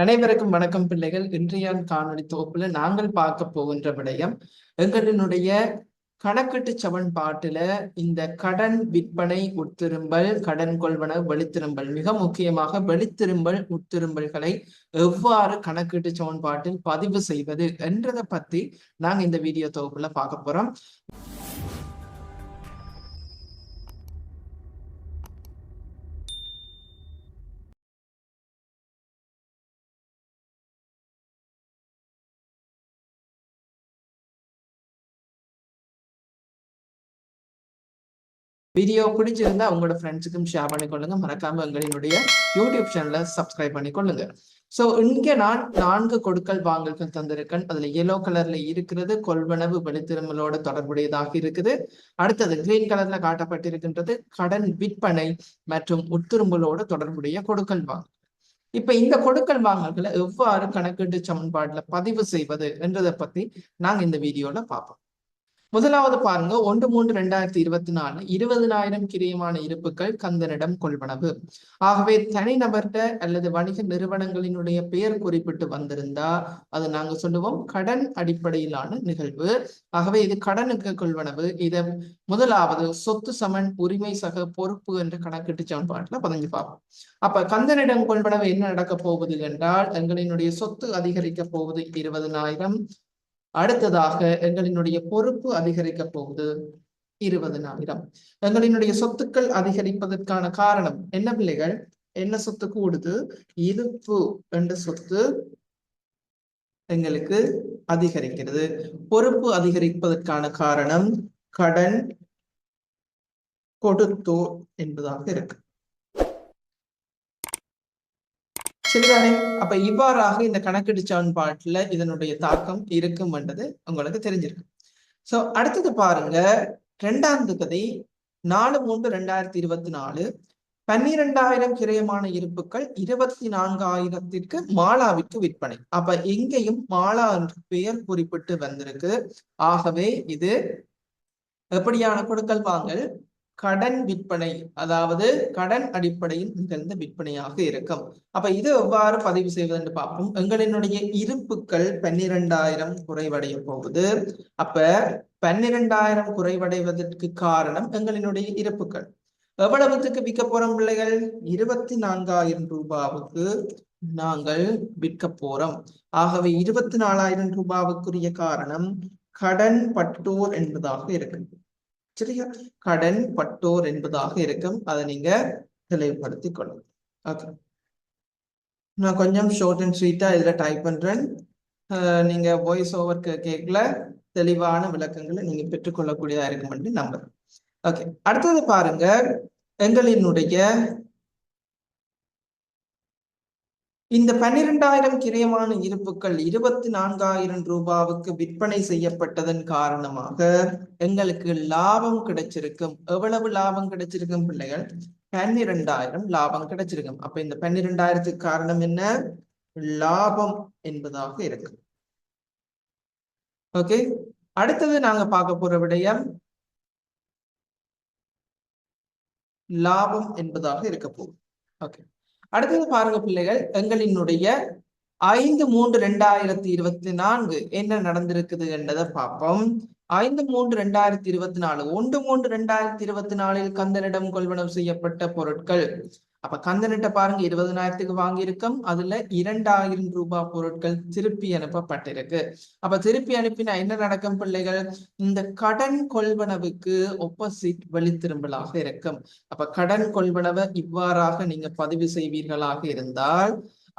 அனைவருக்கும் வணக்கம் பிள்ளைகள். இன்றையான் காணொலி தொகுப்புல நாங்கள் பார்க்க போகின்ற விடயம் எங்களினுடைய கணக்கீட்டு சமன்பாட்டுல இந்த கடன் விற்பனை உட்திரும்பல் கடன் கொள்வன வெளித்திரும்பல் மிக முக்கியமாக வெளித்திரும்பல் உட்திரும்பல்களை எவ்வாறு கணக்கீட்டு சமன்பாட்டில் பதிவு செய்வது என்றதை பத்தி நாங்க இந்த வீடியோ தொகுப்புல பார்க்க போறோம். வீடியோ பிடிச்சிருந்தா உங்களோட ஃப்ரெண்ட்ஸுக்கும் ஷேர் பண்ணிக்கொள்ளுங்க. மறக்காம எங்களினுடைய யூடியூப் சேனலை சப்ஸ்கிரைப் பண்ணிக்கொள்ளுங்க. சோ இங்கே நான் நான்கு கொடுக்கல் வாங்கல்கள் தந்திருக்கேன். அதுல எல்லோ கலர்ல இருக்கிறது கொள்வனவு வெளித்திருமலோட தொடர்புடையதாக இருக்குது. அடுத்தது கிரீன் கலர்ல காட்டப்பட்டிருக்கின்றது கடன் விற்பனை மற்றும் உட்திரும்பலோட தொடர்புடைய கொடுக்கல் வாங்கல். இப்ப இந்த கொடுக்கல் வாங்கல்களை எவ்வாறு கணக்கீட்டு சமன்பாடுல பதிவு செய்வது என்றதை பத்தி நாங்க இந்த வீடியோல பார்ப்போம். முதலாவது பாருங்க ஒன்று மூன்று ரெண்டாயிரத்தி இருபத்தி நாலு இருபதனாயிரம் கிரியமான இருப்புகள் கந்தனிடம் கொள்வனவு. ஆகவே தனிநபர்கிட்ட அல்லது வணிக நிறுவனங்களினுடைய பெயர் குறிப்பிட்டு வந்திருந்தா அது நாங்க சொல்லுவோம் கடன் அடிப்படையிலான நிகழ்வு. ஆகவே இது கடனுக்கு கொள்வனவு. இதை முதலாவது சொத்து சமன் உரிமை சக பொறுப்பு என்று கணக்கிட்டு சமன்பாட்டுல பதிஞ்சு பார்ப்போம். அப்ப கந்தனிடம் கொள்வனவு என்ன நடக்க போவது என்றால் எங்களினுடைய சொத்து அதிகரிக்க போவது இருபதனாயிரம் அடுத்ததாக எங்களினுடைய பொறுப்பு அதிகரிக்க போகுது. இருபதனாயிரம். எங்களினுடைய சொத்துக்கள் அதிகரிப்பதற்கான காரணம் என்ன பிள்ளைகள்? என்ன சொத்து கூடுது? இருப்பு என்ற சொத்து எங்களுக்கு அதிகரிக்கிறது. பொறுப்பு அதிகரிப்பதற்கான காரணம் கடன் கொடுத்தோர் என்பதாக இருக்கு. சரிதானே அப்ப இவ்வாறாக இந்த கணக்கீடு சமன்பாட்டுல இதனுடைய தாக்கம் இருக்கும் என்றது உங்களுக்கு தெரிஞ்சிருக்கு சோ அடுத்தது பாருங்க. ரெண்டாம் கதை நாலு மூன்று ரெண்டாயிரத்தி இருபத்தி நாலு பன்னிரெண்டாயிரம் கிரயமான இருப்புகள் இருபத்தி நான்காயிரத்திற்கு மாலாவிற்கு விற்பனை. அப்ப எங்கேயும் மாலா என்று பெயர் குறிப்பிட்டு வந்திருக்கு. ஆகவே இது எப்படியான கொடுக்கல் வாங்கல்? கடன் விற்பனை அதாவது கடன் அடிப்படையில் நிகழ்ந்த விற்பனையாக இருக்கும். அப்ப இது எவ்வாறு பதிவு செய்வது என்று பார்ப்போம். எங்களினுடைய இருப்புகள் பன்னிரெண்டாயிரம் குறைவடைய போகுது அப்ப பன்னிரெண்டாயிரம் குறைவடைவதற்கு காரணம் எங்களினுடைய இருப்புகள் எவ்வளவுக்கு விற்க போறோம் பிள்ளைகள்? இருபத்தி நான்காயிரம் ரூபாவுக்கு நாங்கள் விற்க போறோம். ஆகவே இருபத்தி நாலாயிரம் ரூபாவுக்குரிய காரணம் கடன் பட்டோர் என்பதாக இருக்கு சரியா? கடன் பட்டோர் என்பதாக இருக்கும். அதை நீங்க தெளிவுபடுத்திக் கொள்ளுங்க ஓகே நான் கொஞ்சம் ஷார்ட் அண்ட் ஸ்வீட்டா இதுல டைப் பண்றேன். நீங்க வாய்ஸ் ஓவர் கேட்கல. தெளிவான விளக்கங்களை நீங்க பெற்றுக்கொள்ளக்கூடியதா இருக்கும் என்று நம்புறேன். ஓகே அடுத்தது பாருங்க. எங்களினுடைய இந்த பன்னிரெண்டாயிரம் கிரயமான இருப்புகள் இருபத்தி நான்காயிரம் ரூபாவுக்கு விற்பனை செய்யப்பட்டதன் காரணமாக எங்களுக்கு லாபம் கிடைச்சிருக்கும். எவ்வளவு லாபம் கிடைச்சிருக்கும் பிள்ளைகள்? பன்னிரெண்டாயிரம் லாபம் கிடைச்சிருக்கும். அப்ப இந்த பன்னிரெண்டாயிரத்துக்கு காரணம் என்ன? லாபம் என்பதாக இருக்கு. ஓகே? அடுத்தது நாங்க பார்க்க போற விடயம் லாபம் என்பதாக இருக்க போகும் ஓகே. அடுத்தது பாருங்க பிள்ளைகள் எங்களினுடைய ஐந்து மூன்று ரெண்டாயிரத்தி இருபத்தி நான்கு என்ன நடந்திருக்குது என்றதை பார்ப்போம். ஐந்து மூன்று ரெண்டாயிரத்தி இருபத்தி நாலு. ஒன்று மூன்று ரெண்டாயிரத்தி இருபத்தி நாலில் கந்தனிடம் கொள்வனவு செய்யப்பட்ட பொருட்கள். அப்ப கந்தனிட்ட பாருங்க இருபதனாயிரத்துக்கு வாங்கியிருக்கோம். அதுல இரண்டாயிரம் ரூபாய் பொருட்கள் திருப்பி அனுப்பப்பட்டிருக்கு. அப்ப திருப்பி அனுப்பினா என்ன நடக்கும் பிள்ளைகள்? இந்த கடன் கொள்வனவுக்கு ஒப்போசிட் வெளித்திரும்பலாக இருக்கும். அப்ப கடன் கொள்வனவை இவ்வாறாக நீங்க பதிவு செய்வீர்களாக இருந்தால்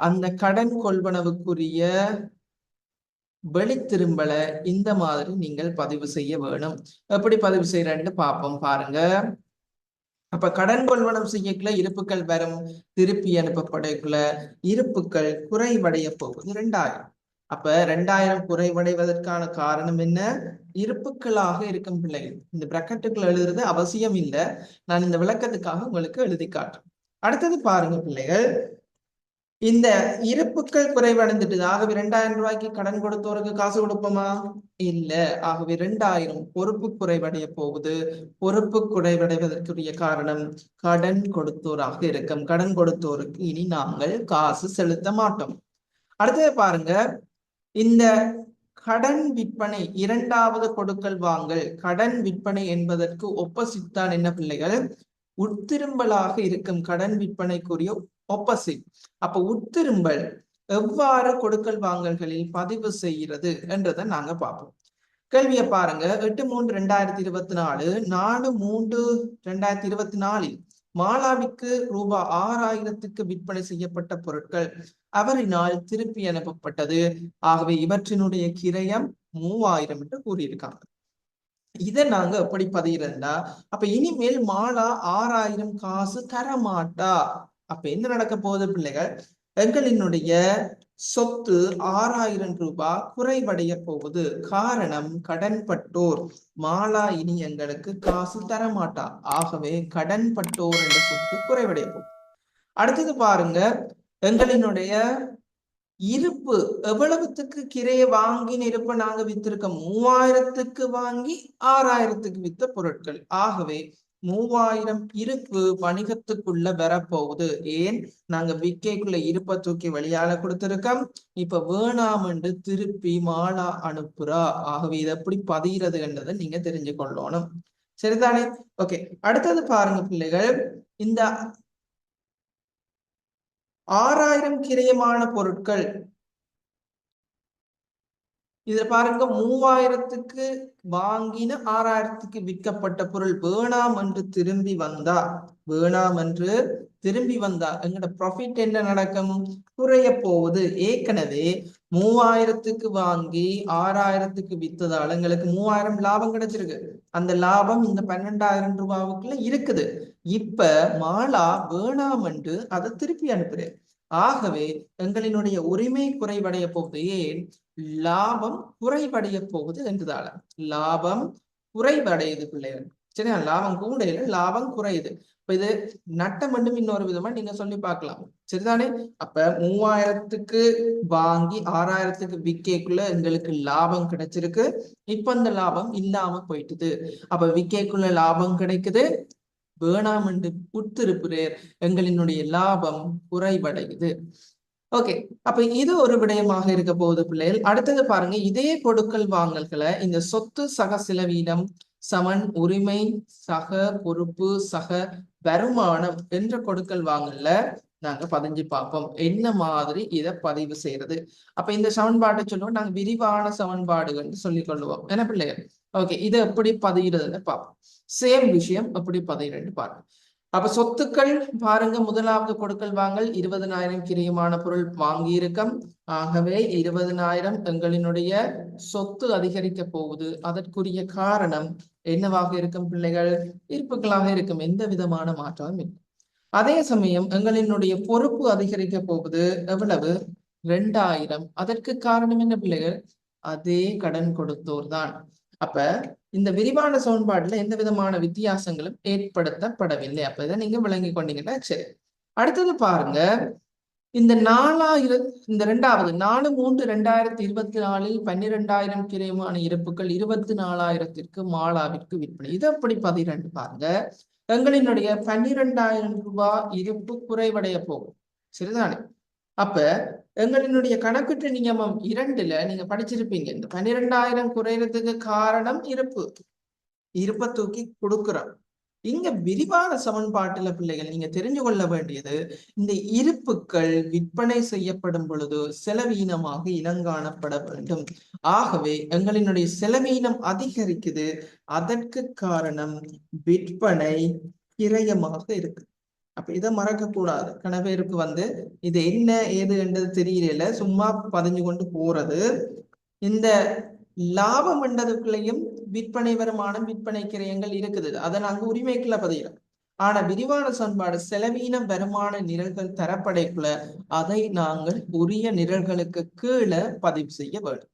அந்த கடன் கொள்வனவுக்குரிய வெளித்திரும்பலை இந்த மாதிரி நீங்கள் பதிவு செய்ய வேணும். எப்படி பதிவு செய்யறேன்னு பார்ப்போம் பாருங்க. அப்ப கடன் கொள்வனம் செய்யக்குள்ள இருப்புகள் வரும் திருப்பி அனுப்பப்படக்குள்ள இருப்புகள் குறைவடைய போகுது. ரெண்டாயிரம். அப்ப ரெண்டாயிரம் குறைவடைவதற்கான காரணம் என்ன? இருப்புகளாக இருக்கும் பிள்ளைகள். இந்த பிரக்கெட்டுகள் எழுதுறது அவசியம் இல்லை. நான் இந்த விளக்கத்துக்காக உங்களுக்கு எழுதி காட்டுறேன். அடுத்தது பாருங்க பிள்ளைகள். இந்த இருப்புக்கள் குறைவடைந்துட்டு ஆகவே இரண்டாயிரம் ரூபாய்க்கு கடன் கொடுத்தோருக்கு காசு கொடுப்போமா? இல்ல. ஆகவே இரண்டாயிரம் பொறுப்பு குறைவடைய போகுது. பொறுப்பு குறைவடைவதற்குரிய காரணம் கடன் கொடுத்தோராக இருக்கும். கடன் கொடுத்தோருக்கு இனி நாங்கள் காசு செலுத்த மாட்டோம். அடுத்தது பாருங்க. இந்த கடன் விற்பனை இரண்டாவது கொடுக்கல் வாங்கல். கடன் விற்பனை என்பதற்கு ஒப்போசிட் தான் என்ன பிள்ளைகள்? உட்திரும்பலாக இருக்கும் கடன் விற்பனைக்குரிய ஒப்போசிட் அப்ப உட்திரும்பல் எவ்வாறு கொடுக்கல் வாங்கல்களில் பதிவு செய்கிறது என்றதை நாங்க பார்ப்போம். கேள்வியை பாருங்க. எட்டு மூன்று ரெண்டாயிரத்தி இருபத்தி நாலு நாலு மூன்று ரெண்டாயிரத்தி இருபத்தி நாலில் மாலாவிக்கு ரூபாய் ஆறாயிரத்துக்கு விற்பனை செய்யப்பட்ட பொருட்கள் அவரினால் திருப்பி அனுப்பப்பட்டது. ஆகவே இவற்றினுடைய கிரயம் மூவாயிரம் என்று கூறியிருக்காங்க. இதை நாங்க எப்படி பதிகிறதுனா அப்ப இனிமேல் மாலா ஆறாயிரம் காசு தரமாட்டா. அப்ப என்ன நடக்க போகுது பிள்ளைகள்? எங்களினுடைய சொத்து ஆறாயிரம் ரூபாய் குறைவடைய போகுது. காரணம் கடன்பட்டோர். மாலா இனி எங்களுக்கு காசு தரமாட்டா. ஆகவே கடன்பட்டோர் என்ற சொத்து குறைவடைய போகுது. அடுத்தது பாருங்க எங்களினுடைய இருப்பு எவ்வளவுத்துக்கு கிரையை வாங்கி நெருப்பை நாங்க வித்திருக்கோம் மூவாயிரத்துக்கு வாங்கி ஆறாயிரத்துக்கு வித்த பொருட்கள். ஆகவே மூவாயிரம் இருப்பு வணிகத்துக்குள்ள வரப்போகுது. ஏன்? நாங்க விக்கைக்குள்ள இருப்பை தூக்கி வெளியால கொடுத்திருக்கோம். இப்ப வேணாம் என்று திருப்பி மாலா அனுப்புறா. ஆகவே இதை எப்படி பதிகிறது என்றதை நீங்க தெரிஞ்சு கொள்ளணும் சரிதானே? ஓகே அடுத்தது பாருங்க பிள்ளைகள். இந்த ஆறாயிரம் கிரயமான பொருட்கள். இதுல பாருங்க மூவாயிரத்துக்கு வாங்கின ஆறாயிரத்துக்கு விற்கப்பட்ட பொருள் வேணாம் என்று திரும்பி வந்தா வேணாம் என்று திரும்பி வந்தா எங்கட ப்ராஃபிட் என்ன நடக்கும்? குறைய போகுது. ஏற்கனவே மூவாயிரத்துக்கு வாங்கி ஆறாயிரத்துக்கு வித்ததால எங்களுக்கு மூவாயிரம் லாபம் கிடைச்சிருக்கு. அந்த லாபம் இந்த பன்னெண்டாயிரம் ரூபாவுக்குள்ள இருக்குது. இப்ப மாலா வேணாம் என்று அதை திருப்பி அனுப்புறேன். ஆகவே எங்களினுடைய உரிமை குறைவடைய போகுது. ஏன்? லாபம் குறைவடைய போகுது என்றதால. லாபம் குறைவடையுது பிள்ளைகள் சரியா? லாபம் கூடையில லாபம் குறையுது. இப்ப இது நட்டம் மட்டும் இன்னொரு விதமா நீங்க சொல்லி பார்க்கலாம். சரிதானே? அப்ப மூவாயிரத்துக்கு வாங்கி ஆறாயிரத்துக்கு விக்கேக்குள்ள எங்களுக்கு லாபம் கிடைச்சிருக்கு. இப்ப அந்த லாபம் இல்லாம போயிட்டுது. அப்ப விக்கேக்குள்ள லாபம் கிடைக்குது. வேணாம் என்று உட்திருப்புறேர் எங்களினுடைய லாபம் குறைவடையுது. ஓகே அப்ப இது ஒரு விடயமாக இருக்க போகுது பிள்ளைகள். அடுத்தது பாருங்க இதே கொடுக்கல் வாங்கல்களை இந்த சொத்து சக செலவீனம் சமன் உரிமை சக பொறுப்பு சக வருமானம் என்ற கொடுக்கல் வாங்கல்ல நாங்க பதிஞ்சு பார்ப்போம். என்ன மாதிரி இதை பதிவு செய்யறது? அப்ப இந்த சமன்பாட்டை சொல்லுவோம். நாங்க விரிவான சமன்பாடுகள்னு சொல்லிக் கொள்ளுவோம் என்ன பிள்ளைகள்? ஓகே இதை எப்படி பதிகிறதுன்னு பார்ப்போம். சேம் விஷயம் எப்படி பதிகிறேன்னு பாருங்க அப்ப சொத்துக்கள் பாருங்க முதலாவது கொடுக்கல் வாங்கல் இருபதனாயிரம் கிரியமான பொருள் வாங்கியிருக்கம். ஆகவே இருபதனாயிரம் எங்களினுடைய சொத்து அதிகரிக்க போகுது. அதற்குரிய காரணம் என்னவாக இருக்கும் பிள்ளைகள்? இருப்புகளாக இருக்கும். எந்த விதமான மாற்றமும் இல்லை. அதே சமயம் எங்களினுடைய பொறுப்பு அதிகரிக்க போகுது. எவ்வளவு? ரெண்டாயிரம். அதற்கு காரணம் என்ன பிள்ளைகள்? அதே கடன் கொடுத்தோர் தான். அப்ப இந்த விரிவான சமன்பாடுல எந்த விதமான வித்தியாசங்களும் ஏற்படுத்தப்படவில்லை. அப்ப இதை நீங்க விளங்கி கொண்டீங்கன்னா சரி. அடுத்தது பாருங்க. இந்த நாலாயிரம் இந்த ரெண்டாவது நாலு மூன்று ரெண்டாயிரத்தி இருபத்தி நாலில் பன்னிரெண்டாயிரம் கிரைமான இருப்புகள் இருபத்தி நாலாயிரத்திற்கு மாலாவிற்கு விற்பனை. இது அப்படி பதிரெண்டு பாருங்க. எங்களினுடைய பன்னிரெண்டாயிரம் ரூபாய் இருப்பு குறைவடைய போகும். சரிதானே? அப்ப எங்களினுடைய கணக்குற்று நியமம் இரண்டுல நீங்க படிச்சிருப்பீங்க. இந்த பன்னிரெண்டாயிரம் குறையறதுக்கு காரணம் இருப்பு. இருப்பை தூக்கி கொடுக்குறோம். இங்க விரிவான சமன்பாட்டுல பிள்ளைகள் நீங்க தெரிஞ்சு கொள்ள வேண்டியது இந்த இருப்புக்கள் விற்பனை செய்யப்படும் பொழுது செலவீனமாக இனங்காணப்பட வேண்டும். ஆகவே எங்களினுடைய செலவீனம் அதிகரிக்குது. அதற்கு காரணம் விற்பனை கிரயமாக இருக்கு. அப்ப இதை மறக்க கூடாது கணவருக்கு வந்து இது என்ன ஏது என்றது தெரியல சும்மா பதிஞ்சு கொண்டு போறது. இந்த லாபம் என்றதுக்குள்ளேயும் விற்பனை வருமானம் விற்பனை கிரயங்கள் இருக்குது. அதை நாங்க உரிமைக்குள்ள பதிகிறோம் ஆனா விரிவான சண்பாடு செலவீனம் வருமான நிரல்கள் தரப்படைக்குள்ள அதை நாங்கள் உரிய நிரல்களுக்கு கீழே பதிவு செய்ய வேண்டும்.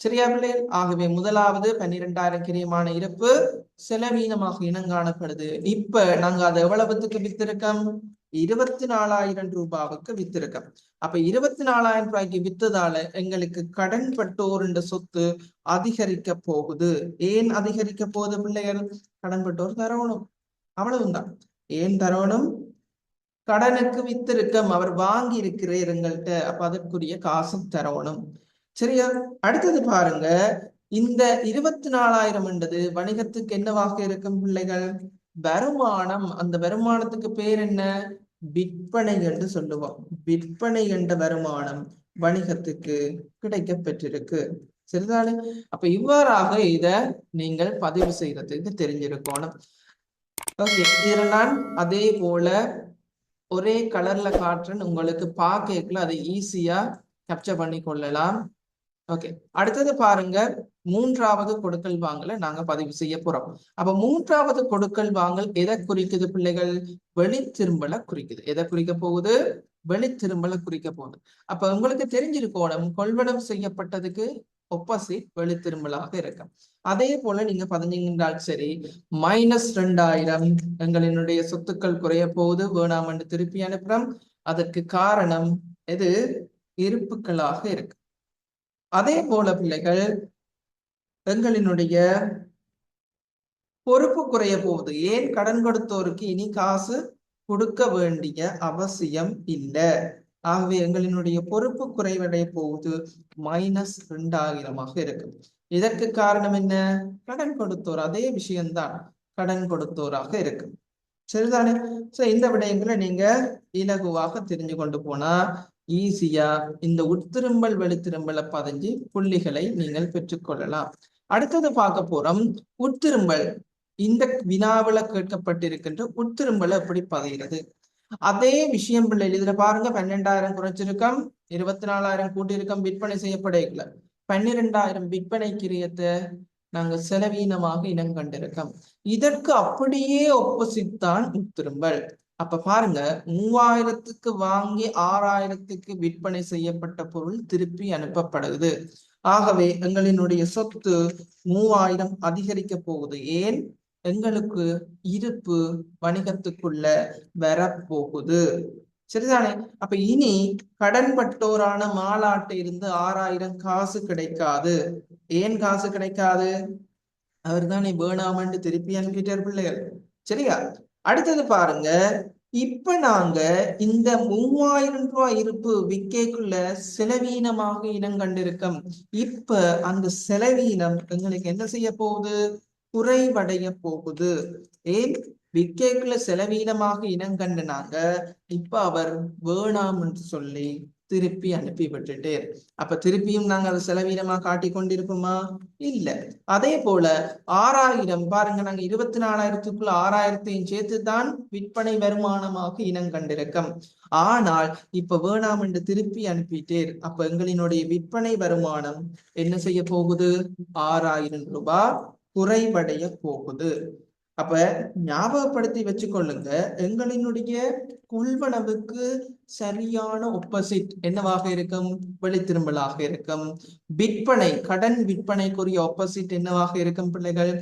சரியா பிள்ளைகள் ஆகவே முதலாவது பன்னிரெண்டாயிரம் கிரியமான இருப்பு செலவீனமாக இனங்காணப்படுது. இப்ப நாங்க அதை எவ்வளவுத்துக்கு வித்திருக்கோம்? இருபத்தி நாலாயிரம் ரூபாவுக்கு வித்திருக்கோம். அப்ப இருபத்தி நாலாயிரம் ரூபாய்க்கு வித்ததால எங்களுக்கு கடன் பட்டோர் என்ற சொத்து அதிகரிக்க போகுது. ஏன் அதிகரிக்க போகுது பிள்ளைகள்? கடன் பட்டோர் தரணும். அவ்வளவுதான். ஏன் தரணும்? கடனுக்கு வித்திருக்கம். அவர் வாங்கி இருக்கிறார் எங்கள்கிட்ட அப்ப அதற்குரிய காசும் தரணும். சரியா? அடுத்தது பாருங்க. இந்த இருபத்தி நாலாயிரம் என்றது வணிகத்துக்கு என்னவாக இருக்கும் பிள்ளைகள்? வருமானம். அந்த வருமானத்துக்கு பேர் என்ன? விற்பனை என்று சொல்லுவோம். விற்பனை என்ற வருமானம் வணிகத்துக்கு கிடைக்க பெற்றிருக்கு சரிதானே? அப்ப இவ்வாறாக இத நீங்கள் பதிவு செய்யறதுக்கு தெரிஞ்சிருக்கணும். ஓகே இதுல நான் அதே போல ஒரே கலர்ல காட்டுறேன் உங்களுக்கு பார்க்கல அதை ஈஸியா கேப்சர் பண்ணி கொள்ளலாம் ஓகே அடுத்தது பாருங்க மூன்றாவது கொடுக்கல் வாங்கல நாங்க பதிவு செய்ய போறோம். அப்ப மூன்றாவது கொடுக்கல் வாங்கல் எதை குறிக்குது பிள்ளைகள்? வெளி திரும்பல குறிக்குது. எதை குறிக்க போகுது? வெளி திரும்பல குறிக்க போகுது. அப்ப உங்களுக்கு தெரிஞ்சிருக்கோணும் கொள்வனம் செய்யப்பட்டதுக்கு ஒப்போசிட் வெளி திரும்பலாக இருக்கும். அதே போல நீங்க பதினீங்கன்றால் சரி மைனஸ் ரெண்டாயிரம் எங்களினுடைய சொத்துக்கள் குறைய போகுது வேணாம் என்று திருப்பி அனுப்புறோம். அதற்கு காரணம் எது? இருப்புக்களாக இருக்கு அதே போல பிள்ளைகள் எங்களினுடைய பொறுப்பு குறைய போகுது. ஏன் கடன் கொடுத்தோருக்கு இனி காசு கொடுக்க வேண்டிய அவசியம் இல்லை? ஆகவே எங்களினுடைய பொறுப்பு குறைவடைய போகுது. மைனஸ் ரெண்டாயிரமாக இருக்கு இதற்கு காரணம் என்ன? கடன் கொடுத்தோர். அதே விஷயம்தான். கடன் கொடுத்தோராக இருக்கு சரிதானே? சோ இந்த விடயங்களை நீங்க இலகுவாக தெரிஞ்சு கொண்டு போனா ஈஸியா இந்த உட்திரும்பல் வெளித்திரும்பலை பதிஞ்சு புள்ளிகளை நீங்கள் பெற்றுக்கொள்ளலாம். அடுத்தது பார்க்க போறோம். உட்திரும்பல். இந்த வினாவில கேட்கப்பட்டிருக்கின்ற உட்திரும்பலை எப்படி பதிகிறது? அதே விஷயம் பிள்ளை இதுல பாருங்க. பன்னெண்டாயிரம் குறைச்சிருக்கம் இருபத்தி நாலாயிரம் கூட்டியிருக்கம். விற்பனை செய்யப்படல பன்னிரெண்டாயிரம் விற்பனை கிரியத்தை நாங்க செலவீனமாக இனம் கண்டிருக்கோம். இதற்கு அப்படியே ஒப்போசிட் தான் உட்திரும்பல். அப்ப பாருங்க மூவாயிரத்துக்கு வாங்கி ஆறாயிரத்துக்கு விற்பனை செய்யப்பட்ட பொருள் திருப்பி அனுப்பப்படுது. ஆகவே எங்களினுடைய சொத்து மூவாயிரம் அதிகரிக்க போகுது. ஏன்? எங்களுக்கு இருப்பு வணிகத்துக்குள்ள வரப்போகுது. சரிதானே? அப்ப இனி கடன்பட்டோரான மாலாட்டை இருந்து ஆறாயிரம் காசு கிடைக்காது. ஏன் காசு கிடைக்காது? அவர் தானே வேணாமன்ட்டு திருப்பி அனுப்பிட்டார் பிள்ளைகள். சரியா? அடுத்தது பாருங்க. இப்ப நாங்க இந்த மூவாயிரம் ரூபாய் இருப்பு விக்கேக்குள்ள செலவீனமாக இனம் கண்டிருக்கோம். இப்ப அந்த செலவீனம் எங்களுக்கு என்ன செய்ய போகுது? குறைவடைய போகுது. ஏன்? விக்கேக்குள்ள செலவீனமாக இனம் கண்டுனாங்க. இப்ப அவர் வேணாம் என்று சொல்லி திருப்பி அனுப்பி விட்டுட்டேர் அப்ப திருப்பியும் நாங்க அதை செலவீனமா காட்டி கொண்டிருப்போமா இல்ல. அதே போல ஆறாயிரம் பாருங்க நாங்க இருபத்தி நாலாயிரத்துக்குள்ள ஆறாயிரத்தையும் சேர்த்துதான் விற்பனை வருமானமாக இனம் கண்டிருக்கோம். ஆனால் இப்ப வேணாம் என்று திருப்பி அனுப்பிட்டேர் அப்ப எங்களினுடைய விற்பனை வருமானம் என்ன செய்ய போகுது? ஆறாயிரம் ரூபாய் குறைவடைய போகுது. அப்ப ஞாபகப்படுத்தி வச்சுக்கொள்ளுங்க. எங்களினுடைய கொள்வனவுக்கு சரியான ஒப்போசிட் என்னவாக இருக்கும்? வெளித்திரும்பலாக இருக்கும். விற்பனை கடன் விற்பனைக்குரிய ஒப்போசிட் என்னவாக இருக்கும் பிள்ளைகள்?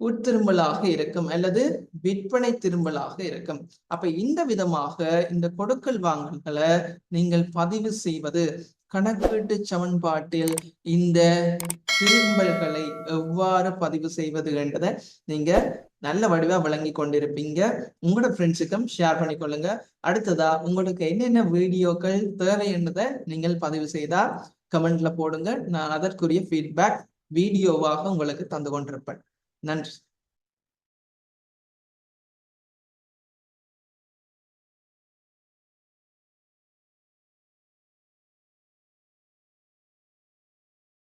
உட்திரும்பலாக இருக்கும் அல்லது விற்பனை திரும்பலாக இருக்கும். அப்ப இந்த விதமாக இந்த கொடுக்கல் வாங்கல்களை நீங்கள் பதிவு செய்வது கணக்கீட்டு சமன்பாட்டில் இந்த திரும்பல்களை எவ்வாறு பதிவு செய்வது என்றதை நீங்க நல்ல வடிவா விளங்கி கொண்டிருப்பீங்க. உங்களோட ஃப்ரெண்ட்ஸுக்கும் ஷேர் பண்ணிக்கொள்ளுங்க அடுத்ததா உங்களுக்கு என்னென்ன வீடியோக்கள் தேவை என்றதை நீங்கள் பதிவு செய்தா கமெண்ட்ல போடுங்க. நான் அதற்குரிய ஃபீட்பேக் வீடியோவாக உங்களுக்கு தந்து கொண்டிருப்பேன். நன்றி.